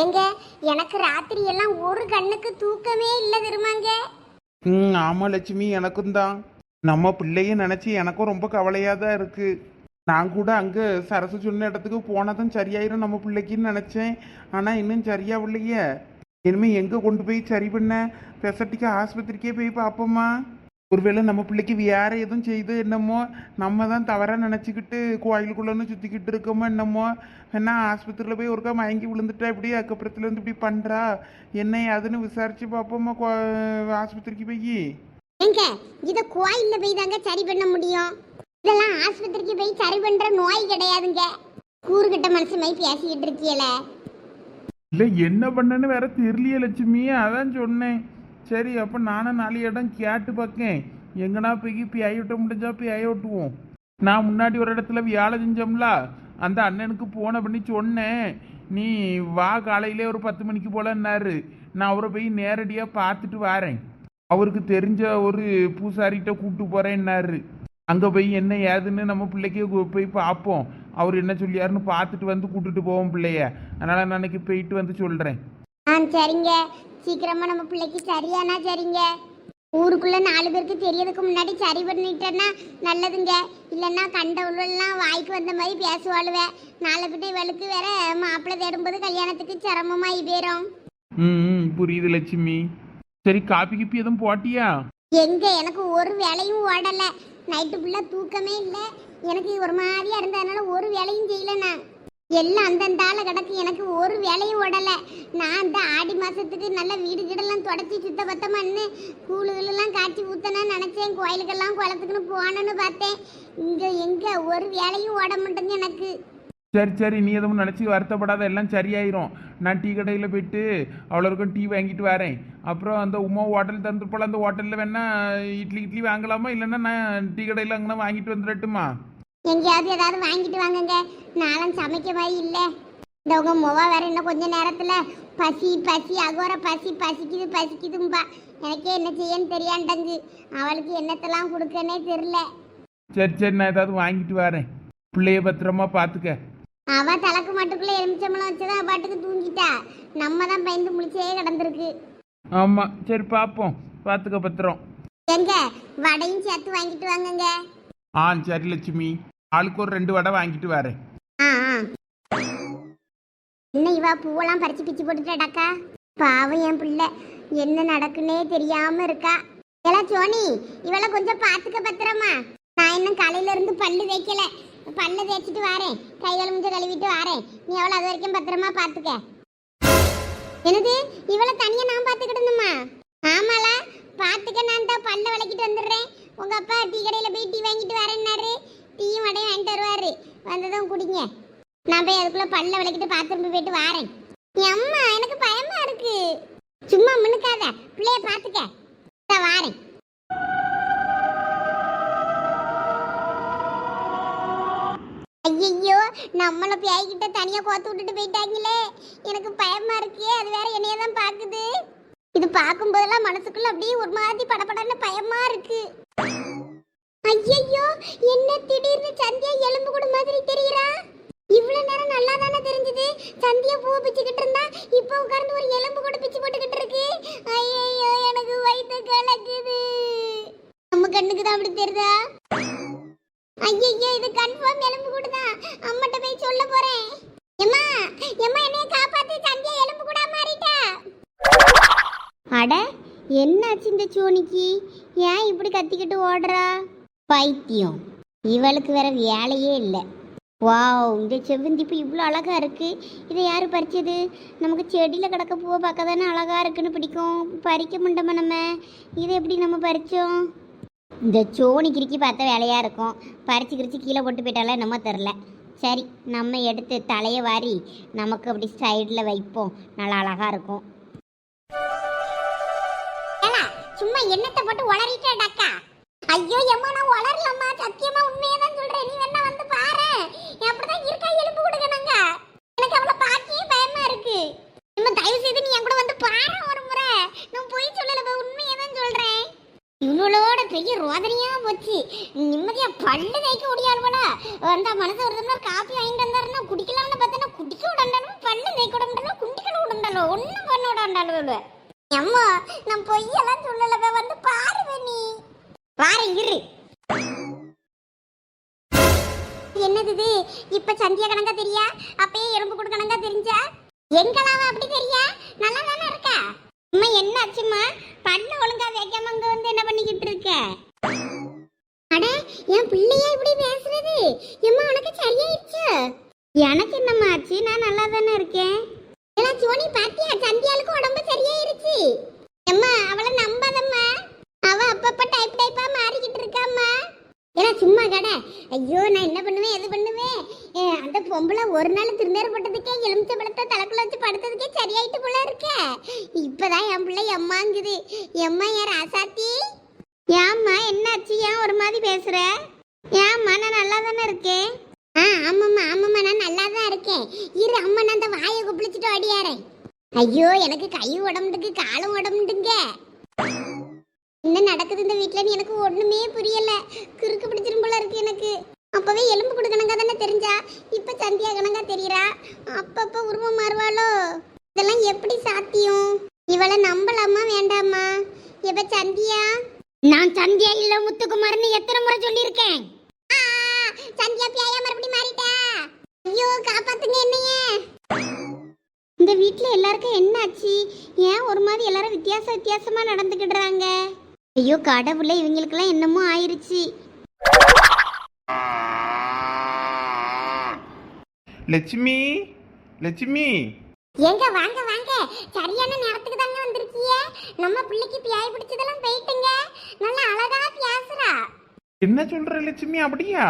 ஏங்க எனக்கு ராத்திரி எல்லாம் ஒரு கண்ணுக்கு தூக்கமே இல்ல தெரியுமாங்க? ம் ஆமா லட்சுமி எனக்கும் தான். நம்ம பிள்ளைய நினச்சி எனக்கும் ரொம்ப கவலையாக தான் இருக்கு. நான் கூட அங்கே சரசு சொன்ன இடத்துக்கு போனதும் சரியாயிரும் நம்ம பிள்ளைக்குன்னு நினச்சேன். ஆனால் இன்னும் சரியாவில்லையே இனிமேல் எங்கே கொண்டு போய் சரி பண்ண? பெசட்டிக்கு ஆஸ்பத்திரிக்கே போய் பார்ப்போமா? ஒருவேளை நம்ம பிள்ளைக்கு வேற எதுவும் செய்து என்னமோ நம்ம தான் தவறாக நினச்சிக்கிட்டு கோயிலுக்குள்ளன்னு சுற்றிக்கிட்டு இருக்கோமோ என்னமோ? என்ன ஆஸ்பத்திரியில் போய் ஒருக்கா மயங்கி விழுந்துட்டா இப்படி அதுக்கப்புறத்துல இருந்து இப்படி பண்ணுறா என்ன அதுன்னு விசாரிச்சு பார்ப்போமா கோ ஆஸ்பத்திரிக்கு போய்? ஏங்க இத கோயில்ல போய் தாங்க சரி பண்ண முடியும். இதெல்லாம் ஆஸ்பத்திரிக்கு போய் சரி பண்ற நோய் கிடையாதுங்க. கூறுகிட்ட மனசு மாதிரி பேசிக்கிட்டு இருக்கியல. இல்லை என்ன பண்ணேன்னு வேற தெரியலையே லட்சுமி. அதான் சொன்னேன். சரி அப்போ நானும் நாலு இடம் கேட்டு பார்க்கேன் எங்கன்னா போய் பியாய் விட்ட முடிஞ்சா பியாய் விட்டுவோம். நான் முன்னாடி ஒரு இடத்துல வேலை செஞ்சோம்ல அந்த அண்ணனுக்கு போன பண்ணி சொன்னேன். நீ வா காலையிலே ஒரு பத்து மணிக்கு போலன்னாரு. நான் அவரை போய் நேரடியாக பார்த்துட்டு வரேன். அவருக்கு தெரிஞ்ச ஒரு பூசாரிகிட்ட கூப்பிட்டு போகிறேன்னாரு அங்கே போய் என்ன ஏதுன்னு நம்ம பிள்ளைக்கு போய் பார்ப்போம் அவர் என்ன சொல்லியாருன்னு பார்த்துட்டு வந்து கூட்டுட்டு போவோம் பிள்ளைய. அதனால் நான் அன்னைக்கு போயிட்டு வந்து சொல்கிறேன் ஆ சரிங்க. சீக்கிரமா நம்ம பிள்ளைக்கு சரியானா சரிங்க. ஊருக்குள்ள நாலு பேருக்கு தெரியறதுக்கு முன்னாடி சரி பண்ணிட்டேன்னா நல்லதுங்க. இல்லைன்னா கண்டவுள்ளெல்லாம் வாய்க்கு வந்த மாதிரி பேசுவாளுவே. நாளை பின்ன இவளுக்கு வேற மாப்பிள்ளை தேடும்போது கல்யாணத்துக்கு சிரமமாயி போயிடும் ம் ம், புரியுது லட்சுமி. சரி காப்பி கிப்பி எதுவும் போட்டியா? எங்க எனக்கு ஒரு வேலையும் ஓடல. நைட்டு ஃபுல்லா தூக்கமே இல்ல. எனக்கு ஒரு மாதிரியா இருந்ததுனால ஒரு வேலையும் செய்யல நான். எல்லாம் அந்தந்த ஆள கிடக்கு. எனக்கு ஒரு வேலையும் ஓடல. நான் அந்த ஆடி மாதத்துக்கு நல்ல வீடு கீடெல்லாம் தொடச்சி சுத்த பத்தமான்னு கூழுகளெல்லாம் காய்ச்சி ஊத்தணும்னு நினச்சேன். கோயிலுக்கெல்லாம் குளத்துக்குன்னு போனேன்னு பார்த்தேன். இங்கே எங்கே ஒரு வேலையும் ஓட மாட்டேங்க எனக்கு. சரி சரி. நீ எதுவும் நினச்சி வருத்தப்படாத. எல்லாம் சரியாயிரும். நான் டீ கடையில் போயிட்டு அவ்வளோருக்கும் டீ வாங்கிட்டு வரேன். அப்புறம் அந்த உமா ஹோட்டல் தந்து அந்த ஹோட்டலில் வேணால் இட்லி இட்லி வாங்கலாமா? இல்லைன்னா நான் டீ கடையில் அங்கே வாங்கிட்டு வந்துடட்டுமா? எங்கேயாவது ஏதாவது வாங்கிட்டு வாங்குங்க. நானும் சமைக்க மாதிரி இல்லை. இந்த உங்க முவா வேற இன்னும் கொஞ்ச நேரத்துல பசி பசி அகோர பசி பசிக்குது பசிக்குதும்பா. எனக்கே என்ன செய்யன்னு தெரியாண்டங்கு. அவளுக்கு என்னத்தெல்லாம் கொடுக்கனே தெரியல சரி சரி நான் ஏதாவது வாங்கிட்டு வரேன். பிள்ளைய பத்திரமா பார்த்துக்க அவ தலைக்கு மட்டுக்குள்ள எலுமிச்சம்பளம் வச்சுதான் அவ பாட்டுக்கு தூங்கிட்டா. நம்ம தான் பயந்து முழிச்சே கிடந்திருக்கு. ஆமாம் சரி பார்ப்போம் பார்த்துக்க பத்திரம். எங்க? வடையும் சேர்த்து வாங்கிட்டு வாங்குங்க. ஆ சரி லட்சுமி. ஆளுக்கு ஒரு ரெண்டு வடை வாங்கிட்டு வரேன் ஆ ஆ. என்ன இவா பூவெல்லாம் பறிச்சு பிச்சு போட்டுட்டாடாக்கா? பாவம் என் பிள்ளை. என்ன நடக்குன்னே தெரியாம இருக்கா. ஏலா சோனி இவளை கொஞ்சம் பாத்துக்க பத்திரமா. நான் இன்னும் காலையில இருந்து பல்லு வைக்கல பல்லு தேய்ச்சிட்டு வரேன். கைகள் முடிஞ்ச கழுவிட்டு வரேன். நீ அவளை அது வரைக்கும் பத்திரமா பாத்துக்க என்னது? இவளை தனியா நான் பாத்துக்கிடணுமா ஆமால. பாத்துக்க நான் தான் பல்ல விளக்கிட்டு வந்துடுறேன். உங்க அப்பா டீ கடையில போய் டீ வாங்கிட்டு வரேன் டீயும் வடையும் வாங்கிட்டு வருவாரு. வந்ததும் குடிங்க. நான் போய் அதுக்குள்ள பல்ல விளக்கிட்டு பாத்ரூம் போயிட்டு வாரேன். என் அம்மா எனக்கு பயமா இருக்கு. சும்மா முன்னுக்காத பிள்ளைய பாத்துக்க. நான் வாரேன். ஐயோ நம்மள பேய்கிட்ட தனியா கோத்து விட்டுட்டு போயிட்டாங்களே. எனக்கு பயமா இருக்கே. அது வேற என்னைய தான் பாக்குது. இது பார்க்கும்போதெல்லாம் மனசுக்குள்ள அப்படியே ஒரு மாதிரி படபடன்னு பயமா இருக்கு. ஐயையோ என்ன திடீர்னு சந்தியா எலும்பு கூட மாதிரி தெரியுறா? இவ்வளவு நேரம் நல்லா தானே தெரிஞ்சது? சந்தியா பூ பிச்சுக்கிட்டு இருந்தா இப்போ உட்கார்ந்து ஒரு எலும்பு கூட பிச்சு போட்டுக்கிட்டு இருக்கு. ஐயையோ எனக்கு வயித்து கலக்குது. நம்ம கண்ணுக்கு தான் அப்படி தெரியுதா? ஐயையோ இது கன்ஃபார்ம் எலும்பு கூட தான். அம்மட்ட போய் சொல்ல போறேன். எம்மா எம்மா என்னைய காப்பாத்து சந்தியா எலும்பு கூட மாறிட்டா? அட என்னாச்சு இந்த சோனிக்கு? ஏன் இப்படி கத்திக்கிட்டு ஓடுறா? பைத்தியம். இவளுக்கு வேற வேலையே இல்லை. வாவ் இந்த செவ்வந்தி பூ இவ்வளோ அழகா இருக்கு. இதை யார் பறிச்சது? நமக்கு செடியில் கிடக்க பூவை பார்க்க தானே அழகா இருக்குன்னு பிடிக்கும். பறிக்க முடியாம நம்ம? இதை எப்படி நம்ம பறித்தோம் இந்த சோனி கிறுக்கி பார்த்த வேலையாக இருக்கும். பறித்து கிரிச்சு கீழே போட்டு போயிட்டாலே நம்ம தெரில சரி நம்ம எடுத்து தலையை வாரி நமக்கு அப்படி சைடில் வைப்போம். நல்லா அழகாக இருக்கும். சும்மா என்னத்தை போட்டு உளறிட்டேடாக்கா ஐயோ எம்மா நான் உளரலம்மா சத்தியமா உண்மையை தான் சொல்றேன். நீ வேணா வந்து பாரு. அப்படிதான் இருக்கா எழுப்பு கொடுக்கணுங்க எனக்கு அவளை பாக்கியே பயமா இருக்கு. நம்ம தயவு செய்து நீ என் கூட வந்து பாரு ஒரு முறை. நான் போய் சொல்லல உண்மையை தான் சொல்றேன். இவளோட பெரிய ரோதனையா போச்சு. நிம்மதியா பல்லு தேய்க்க முடியாதுவனா அந்த மனசு ஒரு டம்ளர் காப்பி வாங்கிட்டு வந்தாருன்னா குடிக்கலாம்னு பார்த்தா குடிக்க விடண்டாலும் பல்லு தேய்க்க விடண்டாலும் மாட்டேன்னா விடண்டாலும். ஒன்றும் பண்ண விடண்டாலும் அம்மா நான் பொய்யெல்லாம் சொல்லலவே வந்து பாருவே நீ வார இரு. என்னது இது? இப்ப சந்தியா கணக்கா தெரியா? அப்பயே எறும்பு கூட கணக்கா தெரிஞ்சா? எங்களாவ அப்படி தெரியா? நல்லா தானே இருக்கா? அம்மா என்ன ஆச்சுமா பண்ண ஒழுங்கா வைக்காம அங்க வந்து என்ன பண்ணிக்கிட்டு இருக்க? அட என் பிள்ளையா இப்படி பேசுறது? எம்மா உனக்கு சரியாயிடுச்சு? எனக்கு என்னம்மா ஆச்சு? நான் நல்லா தானே இருக்கேன்? ஏன்னா சோனி பாத்தியா? சந்தியாளுக்கு உடம்பு சரியாயிருச்சு. எம்மா அவளை நம்ம அப்பப்ப டைப் டைப்பா மாறிக்கிட்டு இருக்காம்மா. ஏன்னா சும்மா கடை. ஐயோ நான் என்ன பண்ணுவேன் எது பண்ணுவேன்? அந்த பொம்பளை ஒரு நாள் திருநேர் போட்டதுக்கே எலுமிச்சை பழத்தை தலைக்குள்ள வச்சு படுத்ததுக்கே சரியாயிட்டு போல இருக்க. இப்பதான் என் பிள்ளை எம்மாங்குது. எம்மா என் ராசாத்தி? ஏம்மா என்னாச்சு? ஏன் ஒரு மாதிரி பேசுற? ஏம்மா நான் நல்லா தானே இருக்கேன்? ஆ ஆமாம்மா ஆமாம்மா நான் நல்லா தான் இருக்கேன். இரு அம்மா நான் அந்த வாயை குப்பிளிச்சுட்டு அடியாரேன் ஐயோ எனக்கு கை உடம்புக்கு காலும் உடம்புங்க என்ன நடக்குது இந்த வீட்டில் எனக்கு ஒன்றுமே புரியலை. குறுக்கு பிடிச்சிரும் போல இருக்கு எனக்கு. அப்போவே எலும்பு கொடுக்கணுங்க தானே தெரிஞ்சா? இப்போ சந்தியா கணங்கா தெரியறா? அப்பப்போ உருவம் மாறுவாளோ? இதெல்லாம் எப்படி சாத்தியம்? இவளை நம்பலாமா வேண்டாமா? இப்ப சந்தியா? நான் சந்தியா இல்ல முத்துக்குமார்னு எத்தனை முறை சொல்லியிருக்கேன். சந்தியா பியாயா மறுபடியும் மாறிட்டா? ஐயோ காப்பாத்துங்க என்னைய. இந்த வீட்டில் எல்லாருக்கும் என்ன ஆச்சு ஏன் ஒரு மாதிரி எல்லாரும் வித்தியாச வித்தியாசமாக நடந்துக்கிடுறாங்க ஐயோ கடவுளே இவங்களுக்கெல்லாம் என்னமோ ஆயிருச்சு. லட்சுமி லட்சுமி. எங்க வாங்க வாங்க. சரியான நேரத்துக்கு தாங்க வந்திருக்கீங்க நம்ம பிள்ளைக்கு பியாய் பிடிச்சதெல்லாம் போயிட்டுங்க. நல்லா அழகா பேசுறா என்ன சொல்ற லட்சுமி அப்படியா?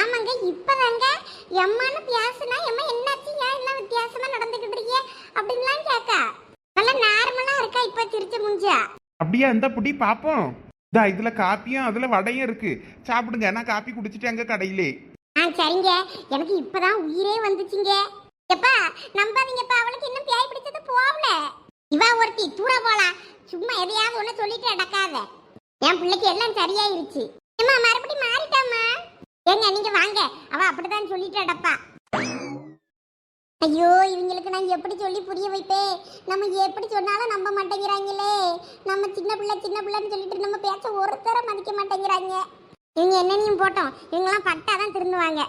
ஆமாங்க இப்பதாங்க. எம்மான்னு பேசுனா எம்மா என்னாச்சு? ஏன் என்ன வித்தியாசமா நடந்துகிட்டு இருக்கீங்க? அப்படின்லாம் கேக்கா. நல்லா நார்மலா இருக்கா இப்ப சிரிச்ச முஞ்சா? அப்படியா இந்த புடி பார்ப்போம் இதா இதுல காப்பியும் அதுல வடையும் இருக்கு. சாப்பிடுங்க நான் காப்பி குடிச்சிட்டு அங்க கடையிலே. ஆ சரிங்க. எனக்கு இப்பதான் உயிரே வந்துச்சுங்க. எப்பா நம்பாதீங்கப்பா அவளுக்கு இன்னும் பேய் பிடிச்சது போகல. இவ ஒருத்தி தூர போலாம் சும்மா எதையாவது ஒண்ணு சொல்லிட்டு நடக்காத. என் பிள்ளைக்கு எல்லாம் சரியாயிருச்சு. ஏமா மறுபடியும் மாறிட்டாமா ஏங்க நீங்க வாங்க. அவ அப்படிதான் சொல்லிட்டு நடப்பா. ஐயோ இவங்களுக்கு நான் எப்படி சொல்லி புரிய வைப்பேன்? நம்ம எப்படி சொன்னாலும் நம்ப மாட்டேங்கிறாங்களே. நம்ம சின்ன பிள்ளை சின்ன பிள்ளைன்னு சொல்லிட்டு நம்ம பேச்ச ஒருத்தரை மதிக்க மாட்டேங்கிறாங்க. இவங்க என்னென்னையும் போட்டோம். இவங்கெல்லாம் பட்டாதான் திருந்துவாங்க.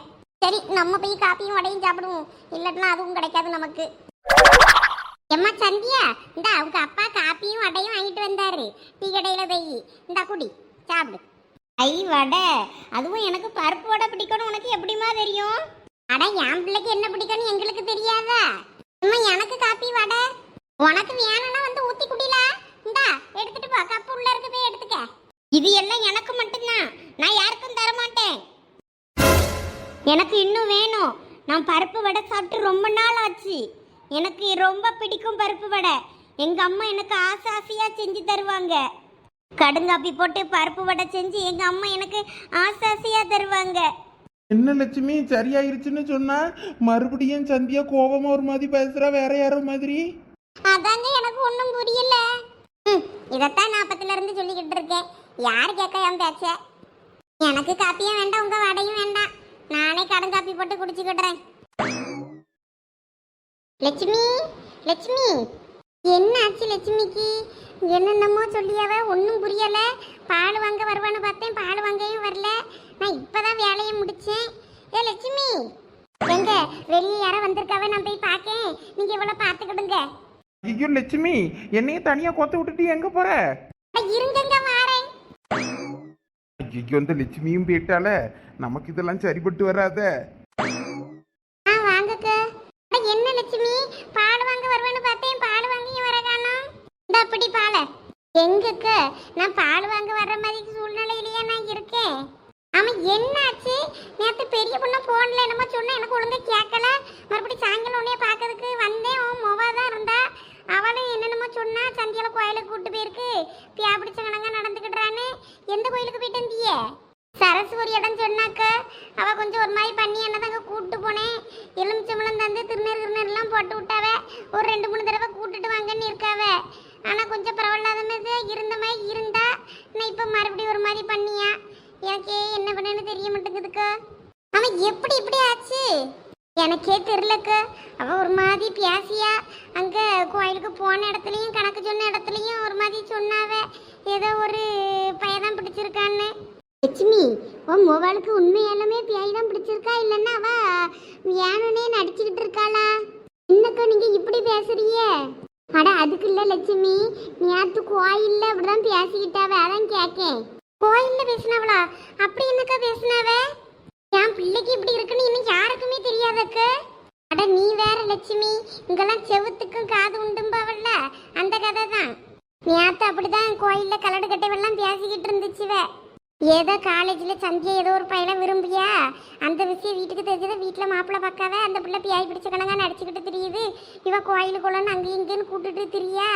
சரி நம்ம போய் காப்பியும் வடையும் சாப்பிடுவோம். இல்லாட்டினா அதுவும் கிடைக்காது நமக்கு. எம்மா சந்தியா இந்த அவங்க அப்பா காப்பியும் வடையும் வாங்கிட்டு வந்தாரு. டீ கடையில போய். இந்த குடி. சாப்பிடு. ஐ வடை. அதுவும் எனக்கு பருப்பு வடை பிடிக்கணும் உனக்கு எப்படிமா தெரியும்? அட என் பிள்ளைக்கு என்ன பிடிக்கும்னு எங்களுக்கு தெரியாதா? அம்மா எனக்கு காப்பி வடை. உனக்கு வேணும்னா வந்து ஊத்தி குடில இந்தா எடுத்துட்டு போ. கப்பு உள்ள இருக்கு போய் எடுத்துக்க. இது எல்லாம் எனக்கு மட்டும்தான். நான் யாருக்கும் தர மாட்டேன் எனக்கு இன்னும் வேணும். நான் பருப்பு வடை சாப்பிட்டு ரொம்ப நாள் ஆச்சு. எனக்கு ரொம்ப பிடிக்கும் பருப்பு வடை. எங்க அம்மா எனக்கு ஆசை ஆசையா செஞ்சு தருவாங்க. கடுங்காப்பி போட்டு பருப்பு வடை செஞ்சு எங்க அம்மா எனக்கு ஆசை ஆசையா தருவாங்க. என்ன லட்சுமி சரியாயிருச்சுன்னு சொன்னா மறுபடியும் சந்தியா கோபமா ஒரு மாதிரி பேசுறா வேற யாரோ மாதிரி? அதாங்க எனக்கு ஒன்றும் புரியல. ம், இதைத்தான் நாற்பத்துல இருந்து சொல்லிக்கிட்டு இருக்கேன். யார் கேட்க என் பேச்ச? எனக்கு காப்பியும் வேண்டாம் உங்க வடையும் வேண்டாம். நானே கடன் காப்பி போட்டு குடிச்சுக்கிடுறேன். லட்சுமி லட்சுமி என்ன ஆச்சு லட்சுமிக்கு? என்னென்னமோ சொல்லியாவ ஒன்றும் புரியல. பால் வாங்க வருவான்னு பார்த்தேன் பால் வாங்கவும் வரல. நான் இப்பதான் வேலையை முடிச்சேன். ஏ லட்சுமி. எங்க? வெளியே யாரோ வந்திருக்காவ நான் போய் பார்க்கேன் நீங்க இவ்வளோ பார்த்துக்கிடுங்க. ஐயோ லட்சுமி என்னைய தனியா கொத்த விட்டுட்டு எங்க போற? இருங்கங்க வாரேன். ஐயோ இந்த லட்சுமியும் போயிட்டால நமக்கு இதெல்லாம் சரிப்பட்டு வராத ஆ வாங்கக்க அட, என்ன லட்சுமி பால் வாங்க வருவேன்னு பார்த்தேன் பால் வாங்கியும் வர காணோம் இந்த அப்படி பால எங்கக்க நான் பால் வாங்க வர்ற மாதிரி சூழ்நிலையிலேயே நான் இருக்கேன் ஆமா என்னாச்சு நேத்து பெரிய பொண்ணு போன்ல என்னமோ சொன்ன எனக்கு ஒழுங்கா கேட்கல மறுபடியும் சாயங்காலம் உன்னைய பார்க்கறதுக்கு வந்தேன் உன் மொவா தான் இருந்தா அவளும் என்னென்னமோ சொன்னா சந்தியால கோயிலுக்கு கூட்டு போயிருக்கு பியா பிடிச்ச கணங்க நடந்துக்கிட்டான்னு எந்த கோயிலுக்கு போயிட்டு இருந்தியே சரஸ்வதி ஒரு இடம் சொன்னாக்க அவ கொஞ்சம் ஒரு மாதிரி பண்ணி என்ன தாங்க கூப்பிட்டு போனேன். எலுமிச்சம்பளம் தந்து திருநீர் திருநீர்லாம் போட்டு விட்டாவ. ஒரு ரெண்டு மூணு தடவை கூப்பிட்டுட்டு வாங்கன்னு இருக்காவ. ஆனா கொஞ்சம் பரவாயில்லாத மாதிரி இருந்த மாதிரி இருந்தா நான் இப்ப மறுபடியும் ஒரு மாதிரி பண்ணியா? எனக்கே என்ன பண்ணேன்னு தெரிய மாட்டேங்குதுக்கா. அவன் எப்படி இப்படி ஆச்சு? எனக்கே தெரிலக்க அவள் ஒரு மாதிரி பேசியா. அங்கே கோயிலுக்கு போன இடத்துலையும் கணக்கு சொன்ன இடத்துலையும் ஒரு மாதிரி சொன்னாவ. ஏதோ ஒரு பையதான் பிடிச்சிருக்கான்னு. லட்சுமி உன் மொபைலுக்கு உண்மையாலுமே பியாய் தான் பிடிச்சிருக்கா? இல்லைன்னா அவ வேணும்னே நடிச்சுக்கிட்டு இருக்காளா? என்னக்கா நீங்கள் இப்படி பேசுறியே அட அதுக்கு இல்லை லட்சுமி. நேற்று கோயிலில் அப்படிதான் பேசிக்கிட்டாவ. அதான் கேட்கேன் கோயில்ல பேசினவளா? அப்படி என்னக்கா பேசினாவே? என் பிள்ளைக்கு இப்படி இருக்குன்னு இன்னும் யாருக்குமே தெரியாதக்கு. அட நீ வேற லட்சுமி. இங்கெல்லாம் செவுத்துக்கும் காது உண்டும்பாவல்ல அந்த கதை தான் நேத்து அப்படிதான் கோயில்ல கலடு கட்டைவெல்லாம் பேசிக்கிட்டு இருந்துச்சுவ ஏதோ காலேஜ்ல சந்தியா ஏதோ ஒரு பையனை விரும்பியா அந்த விஷயம் வீட்டுக்கு தெரிஞ்சதை வீட்டில் மாப்பிள்ளை பார்க்காத அந்த பிள்ளை பியாய் பிடிச்ச கணங்கா நடிச்சுக்கிட்டு தெரியுது. இவ கோயிலுக்குள்ளன்னு அங்கேயும் இங்கேன்னு கூட்டுட்டு திரியா?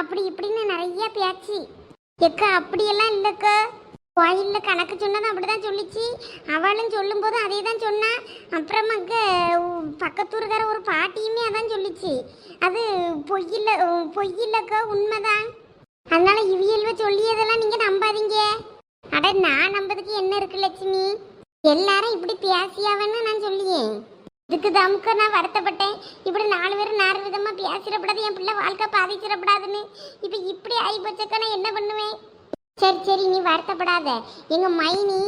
அப்படி இப்படின்னு நிறைய பேச்சு. எக்கா அப்படியெல்லாம் இல்லைக்கா. கோயிலில் கணக்கு சொன்னதும் அப்படி தான் சொல்லிச்சு. அவளும் சொல்லும்போது அதே தான் சொன்னா. அப்புறம் அங்கே உ- பக்கத்தூருக்கார ஒரு பாட்டியுமே அதான் சொல்லிச்சு. அது பொய்யில்ல பொய்யில்லக்கோ பொய்யில்லக்கா உண்மைதான். அதனால இவியல்வ சொல்லியதெல்லாம் நீங்கள் நம்பாதீங்க. அட நான் நம்பதுக்கு என்ன இருக்கு லட்சுமி? எல்லாரும் இப்படி பேசியாவன்னு நான் சொல்லியேன். இதுக்கு தமுக்க நான் வருத்தப்பட்டேன். இப்படி நாலு பேரும் நாலு விதமாக பேசிடப்படாது. என் பிள்ளை வாழ்க்கை பாதிச்சிடப்படாதுன்னு. இப்போ இப்படி ஆகி போச்சக்க நான் என்ன பண்ணுவேன்? சரி சரி நீ வருத்தப்படாத. எங்கள் மைனி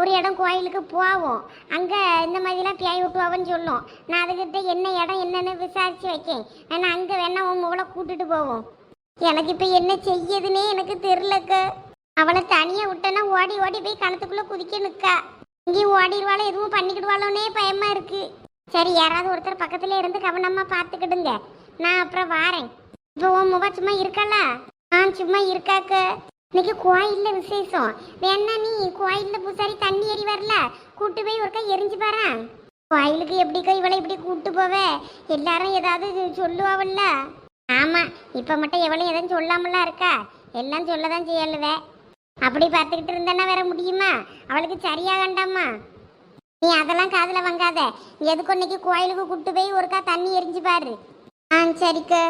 ஒரு இடம் கோயிலுக்கு போவோம் அங்கே இந்த மாதிரிலாம் பியாய் விட்டுவாவன்னு சொல்லும். நான் அதுக்கிட்ட என்ன இடம் என்னென்னு விசாரித்து வைக்கேன். ஏன்னா அங்கே வேணா உன் மூளை கூட்டிட்டு போவோம். எனக்கு இப்போ என்ன செய்யுதுன்னே எனக்கு தெரிலக்கு அவளை தனியாக விட்டேன்னா ஓடி ஓடி போய் கணத்துக்குள்ளே குதிக்க நிற்கா இங்கேயும் ஓடிடுவாளோ எதுவும் பண்ணிக்கிடுவாளோன்னே பயமாக இருக்கு. சரி யாராவது ஒருத்தர் பக்கத்தில் இருந்து கவனமாக பார்த்துக்கிடுங்க. நான் அப்புறம் வாரேன். இப்போ உன் முகம் சும்மா இருக்கலா நான் சும்மா இருக்காக்க. இன்னைக்கு கோயில்ல விசேஷம். வேணா நீ கோயில்ல பூசாரி தண்ணி எறி வரல? கூட்டு போய் ஒருக்கா எரிஞ்சு பாரு கோயிலுக்கு எப்படிக்கா இவளை இப்படி கூட்டு போவ. எல்லாரும் ஏதாவது சொல்லுவாள்ல ஆமா இப்ப மட்டும் எவளும் எதுவும் சொல்லாமலாம் இருக்கா? எல்லாம் சொல்லதான் செய்யலுவே. அப்படி பார்த்துக்கிட்டு இருந்தா வேற முடியுமா? அவளுக்கு சரியா வேண்டாமா? நீ அதெல்லாம் காதில் வாங்காத. எதுக்கு இன்னைக்கு கோயிலுக்கு கூட்டு போய் ஒருக்கா தண்ணி எரிஞ்சு பாரு. ஆ சரிக்கு.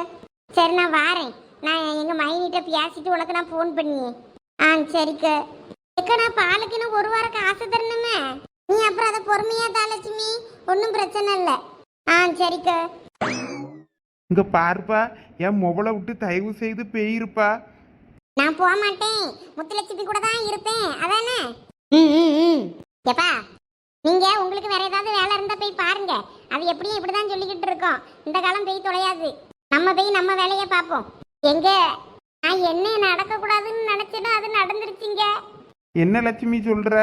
சரி நான் வாரேன். நான் எங்க மைனிட்ட பேசிட்டு உனக்கு நான் ஃபோன் பண்ணி ஆ சரிக்கு. எக்க நான் பாலுக்கு இன்னும் ஒரு வாரம் காசு தரணுமே. நீ அப்புறம் அதை பொறுமையா தாலட்சுமி ஒன்றும் பிரச்சனை இல்லை. ஆ சரிக்கு. இங்க பாருப்பா என் மொபைலை விட்டு தயவு செய்து பெயிருப்பா. நான் போக மாட்டேன். முத்துலட்சுமி கூட தான் இருப்பேன். அதானே? ம் ம் ம். எப்பா நீங்க உங்களுக்கு வேற ஏதாவது வேலை இருந்தா போய் பாருங்க. அது எப்படியும் இப்படிதான் சொல்லிக்கிட்டு இருக்கோம். இந்த காலம் போய் தொலையாது. நம்ம போய் நம்ம வேலையை பார்ப்போம். எங்க? நான் என்ன நடக்க கூடாதுன்னு நினைச்சேனோ அது நடந்துருச்சுங்க. என்ன லட்சுமி சொல்ற?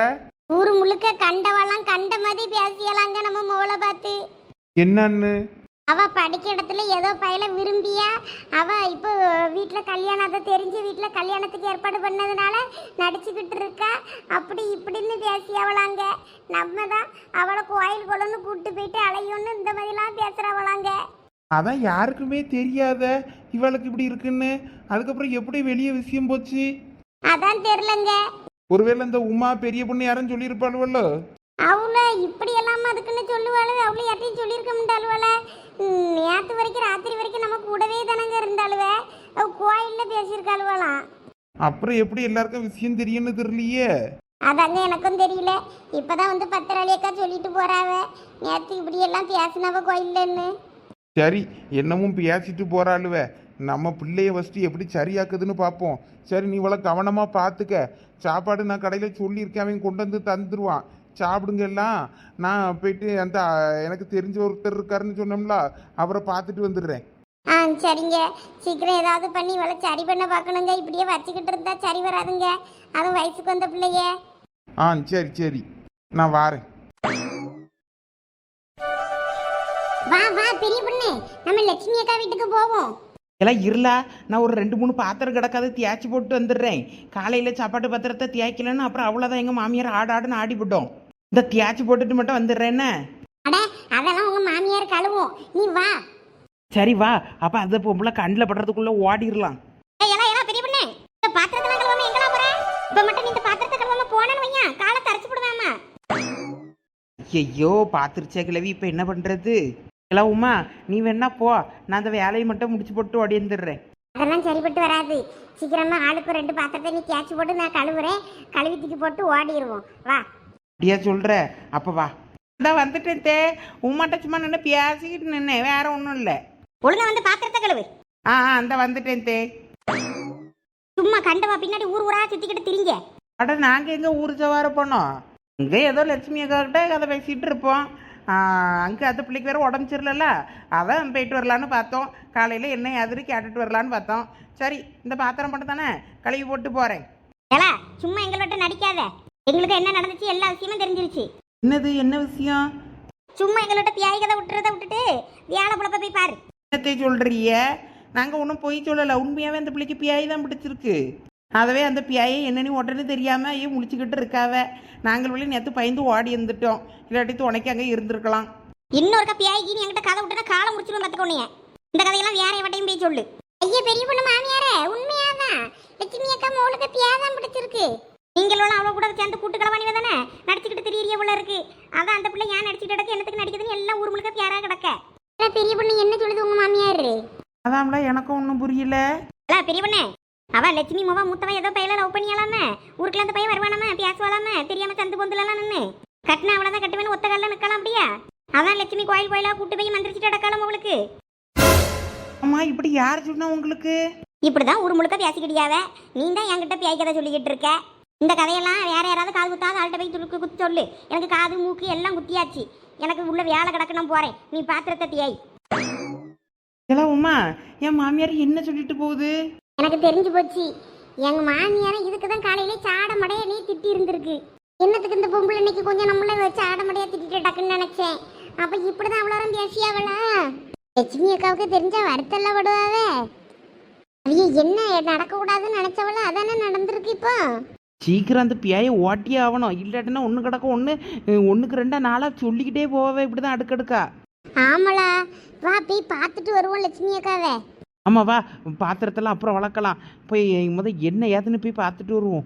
ஊரு முழுக்க கண்டவெல்லாம் கண்ட மாதிரி பேசியலாங்க நம்ம மோளை பார்த்து. என்னன்னு? அவ படிக்க இடத்துல ஏதோ பையல விரும்பியா? அவ இப்போ வீட்ல கல்யாணத்தை தெரிஞ்சு வீட்ல கல்யாணத்துக்கு ஏற்பாடு பண்ணதுனால நடிச்சுக்கிட்டு இருக்கா? அப்படி இப்படின்னு பேசி அவளாங்க நம்ம தான் அவளை கோயில் கொள்ளன்னு கூட்டு போயிட்டு அலையோன்னு இந்த மாதிரிலாம் பேசுறவளாங்க. அதான் யாருக்குமே தெரியாத இவளுக்கு இப்படி இருக்குன்னு. அதுக்கப்புறம் எப்படி வெளியே விஷயம் போச்சு? அதான் தெரிலங்க ஒருவேளை இந்த உமா பெரிய பொண்ணு யாரும் சொல்லியிருப்பாளுவல்ல? அவள இப்படி எல்லாம் அதுக்குன்னு சொல்லுவாளு அவளை யார்ட்டையும் சொல்லியிருக்க முடியாளுவல நேற்று வரைக்கும் ராத்திரி வரைக்கும் நம்ம கூடவே தானங்க இருந்தாளுவ. அவ கோயில்ல பேசியிருக்காளுவலாம் அப்புறம் எப்படி எல்லாருக்கும் விஷயம் தெரியும்னு தெரியலையே? அதாங்க எனக்கும் தெரியல. இப்பதான் வந்து பத்திராளி அக்கா சொல்லிட்டு போறாவ. நேற்று இப்படி எல்லாம் பேசினவ கோயில்லன்னு. சரி என்னமும் பேசிட்டு போறாளுவ. நம்ம பிள்ளைய ஃபஸ்ட்டு எப்படி சரியாக்குதுன்னு பார்ப்போம். சரி நீ இவ்வளோ கவனமாக பார்த்துக்க. சாப்பாடு நான் கடையில் சொல்லியிருக்கேன் அவன் கொண்டு வந்து தந்துடுவான் சாப்பிடுங்க எல்லாம். நான் போயிட்டு அந்த எனக்கு தெரிஞ்ச ஒருத்தர் இருக்காருன்னு சொன்னோம்ல அவரை பார்த்துட்டு வந்துடுறேன். ஆ சரிங்க. சீக்கிரம் ஏதாவது பண்ணி இவளை சரி பண்ண பார்க்கணுங்க. இப்படியே வச்சுக்கிட்டு இருந்தா சரி வராதுங்க. அதுவும் வயசுக்கு வந்த பிள்ளைய. ஆ சரி சரி. நான் வாரேன். வா வா பெரிய பொண்ணு. நம்ம லட்சுமி அக்கா வீட்டுக்கு போவோம். எல்லாம் இருளா நான் ஒரு ரெண்டு மூணு பாத்திரம் கிடக்காத தேய்ச்சி போட்டு வந்துடுறேன். காலையில் சாப்பாட்டு பாத்திரத்தை தேய்க்கலன்னு அப்புறம் அவ்வளோதான் எங்கள் மாமியார் ஆடு ஆடுன்னு ஆடிவிட்டோம். இந்த தேய்ச்சி போட்டுட்டு மட்டும் வந்துடுறேன்னு. அட அதெல்லாம் உங்க மாமியார் கழுவும். நீ வா. சரி வா. அப்போ அந்த பொம்பளை கண்ணில் படுறதுக்குள்ளே ஓடிடலாம். ஐயோ பார்த்துருச்சே கிழவி இப்போ என்ன பண்ணுறது இல்லை உமா நீ வேணா போ. நான் அந்த வேலையை மட்டும் முடிச்சு போட்டு ஓடி வந்துடுறேன். அதெல்லாம் சரிப்பட்டு வராது. சீக்கிரமா ஆளுக்கு ரெண்டு பாத்திரத்தை நீ கேட்சி போட்டு நான் கழுவுறேன். கழுவி தூக்கி போட்டு ஓடிடுவோம் வா. அப்படியா சொல்கிற அப்போ வா. இந்த வந்துட்டேன் தே. உமாட்ட சும்மா நின்று பேசிக்கிட்டு நின்னேன். வேற ஒன்றும் இல்லை. ஒழுங்கா வந்து பாத்திரத்தை கழுவு. ஆ ஆ இந்த வந்துட்டேன் தே. சும்மா கண்டவா பின்னாடி ஊர் ஊரா சுத்திக்கிட்டு திரிங்க. அட நாங்கள் எங்கே ஊர் சவார போனோம்? இங்கே ஏதோ லட்சுமி அக்கா கிட்ட கதை பேசிகிட்டு இருப்போம். அங்கே அந்த பிள்ளைக்கு வேற உடம்பு சரியில்லைல்ல. அதான் போயிட்டு வரலான்னு பார்த்தோம். காலையில் என்ன எதிரி கேட்டுட்டு வரலான்னு பார்த்தோம். சரி இந்த பாத்திரம் மட்டும் தானே? கழுவி போட்டு போகிறேன் ஏலா சும்மா எங்களோட நடிக்காத. எங்களுக்கு என்ன நடந்துச்சு எல்லா விஷயமும் தெரிஞ்சிருச்சு. என்னது என்ன விஷயம்? சும்மா எங்களோட பியாய் கதை விட்டுறத விட்டுட்டு வியாழ புழப்ப போய் பாரு. என்னத்தை சொல்கிறிய நாங்கள் ஒன்றும் பொய் சொல்லலை. உண்மையாகவே அந்த பிள்ளைக்கு பியாய் தான் பிடிச்சிருக்கு. அதவே அந்த பியாயை என்னன்னு உடனே தெரியாமல் ஐயோ முழிச்சுக்கிட்டு இருக்காவ. நாங்கள் வெளியே நேற்று பயந்து ஓடி இருந்துட்டோம். இல்லாட்டி துணைக்கு அங்கே இருந்திருக்கலாம். இன்னொருக்கா பியாய்க்கு நீ என்கிட்ட கதை விட்டுனா காலம் முடிச்சிடும் பார்த்துக்கோனே இந்த கதையெல்லாம் வேற எவட்டையும் போய் சொல்லு. ஐயா பெரிய பொண்ணு மாமியாரே உண்மையாதான். லட்சுமி அக்கா மோளுக்கு பியாதான் பிடிச்சிருக்கு. நீங்களும் அவளை கூட சேர்ந்து கூட்டுக்களவாணி தானே? நடிச்சுக்கிட்டு தெரியறிய போல இருக்கு. அதான் அந்த பிள்ளை ஏன் நடிச்சுக்கிட்டு கிடக்கு என்னத்துக்கு நடிக்குதுன்னு எல்லாம் ஊர் முழுக்க பியாரா கிடக்க. பெரிய பொண்ணு என்ன சொல்லுது உங்க மாமியாரு? அதான்ல எனக்கும் ஒன்றும் புரியல. பெரிய பொண்ணு அவ லட்சுமி மோவா மூத்தவன் ஏதோ பையல லவ் பண்ணியாலாம ஊருக்குள்ள அந்த பையன் வருவானாம? பேசுவாளாம தெரியாம சந்து பொந்துலாம் நின்னு கட்டின அவ்வளவுதான் கட்டுவேன்னு ஒத்த காலில் நிக்கலாம் அப்படியா? அதான் லட்சுமி கோயில் கோயிலா கூட்டு போய் மந்திரிச்சிட்டு அடக்கலாம் உங்களுக்கு அம்மா இப்படி யார் சொன்னா உங்களுக்கு? இப்படிதான் ஊர் முழுக்க பேசிக்கிட்டியாவ நீ தான் என்கிட்ட பேய் கதை சொல்லிக்கிட்டு இருக்க. இந்த கதையெல்லாம் வேற யாராவது காது குத்தாத ஆள்கிட்ட போய் துருக்கு குத்து சொல்லு. எனக்கு காது மூக்கு எல்லாம் குத்தியாச்சு. எனக்கு உள்ள வேலை கிடக்கு நான் போறேன். நீ பாத்திரத்தை தியாய் எல்லாம் உமா என் மாமியார் என்ன சொல்லிட்டு போகுது? எனக்கு தெரிஞ்சு போச்சு. எங்க மாமியார இதுக்கு தான் காலையிலே சாடமடைய நீ திட்டி இருந்திருக்கு. என்னத்துக்கு இந்த பொம்பளை இன்னைக்கு கொஞ்சம் நம்மள வச்சு ஆடமடையா திட்டிட்டு டக்குன்னு நினைச்சேன். அப்ப இப்படிதான் அவ்வளோ பேசியாவளா லட்சுமி அக்காவுக்கு தெரிஞ்சா வருத்தெல்லாம் விடுவாவே அவிய என்ன நடக்க கூடாதுன்னு நினைச்சவள? அதானே நடந்திருக்கு இப்போ? சீக்கிரம் அந்த பியாயை ஓட்டியே ஆகணும். இல்லாட்டினா ஒன்று கிடக்க ஒன்று ஒன்றுக்கு ரெண்டா நாளாக சொல்லிக்கிட்டே போவே இப்படி தான் அடுக்கடுக்கா. ஆமலா வா போய் பார்த்துட்டு வருவோம் லட்சுமி அக்காவை. ஆமாவா? பாத்திரத்தெல்லாம் அப்புறம் வளர்க்கலாம். போய் முத என்ன ஏதுன்னு போய் பார்த்துட்டு வருவோம்.